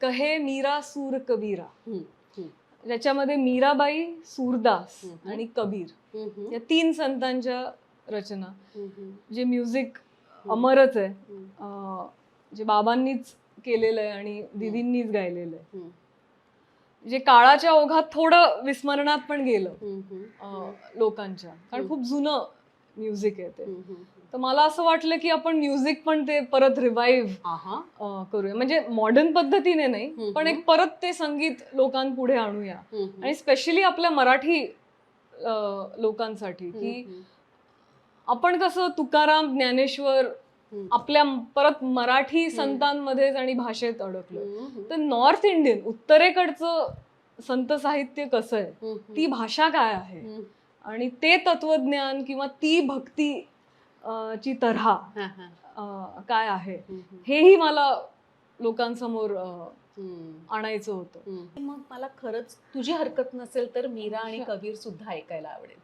कहे मीरा सूर कबीरा. ज्याच्यामध्ये मीराबाई सूरदास. आणि कबीर. या तीन संतांच्या रचना. जे म्युझिक अमरच आहे. जे बाबांनीच केलेलं आहे आणि दिदींनीच गायलेलं आहे. जे काळाच्या ओघात थोडं विस्मरणात पण गेलं. लोकांच्या. कारण खूप जुनं म्युझिक आहे ते. तर मला असं वाटलं की आपण म्युझिक पण ते परत रिवाईव्ह. करूया म्हणजे मॉडर्न पद्धतीने नाही पण. एक परत ते संगीत लोकांपुढे आणूया. आणि स्पेशली आपल्या मराठी लोकांसाठी की आपण कसं तुकाराम ज्ञानेश्वर. आपल्या परत मराठी संतांमध्येच आणि भाषेत अडकलो तर नॉर्थ इंडियन उत्तरेकडचं संत साहित्य कसं आहे ती भाषा काय आहे. आणि ते तत्वज्ञान किंवा ती भक्ती अं, ची तऱ्हा हा, हा. अं, काय आहे? हेही मला लोकांसमोर अं. आणायचं होतं. मग मला खरंच तुझी हरकत नसेल तर मीरा आणि कबीर सुद्धा ऐकायला आवडेल.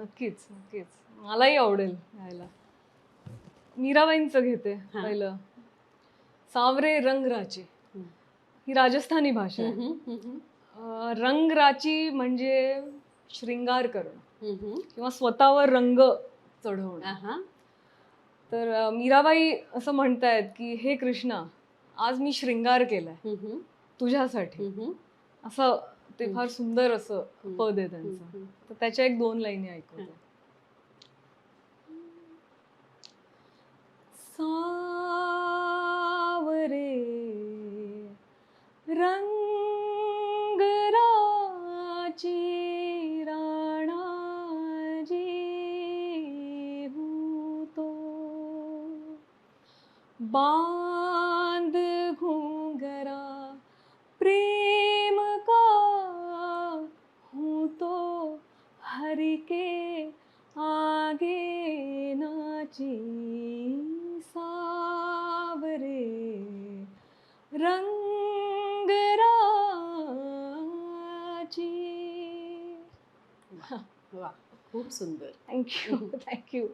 नक्कीच नक्कीच. मलाही आवडेल गायला मीराबाईंचं घेते हा. पहिलं. सावरे रंगराची. हम्म. ही राजस्थानी भाषा आहे. हम्म, अं, रंगराची म्हणजे श्रृंगार करणं. किंवा स्वतःवर रंग चढवणं. तर मीराबाई असं म्हणतायत की हे कृष्णा आज मी श्रृंगार केलाय तुझ्यासाठी असं ते. फार सुंदर असं. पद आहे त्यांचं. तर त्याच्या एक दोन लाईनी ऐकवते बांध घूंघरा प्रेम का हूँ तो हरि के आगे नाची सावरे। रंगराची वा खूप सुंदर. Thank you thank you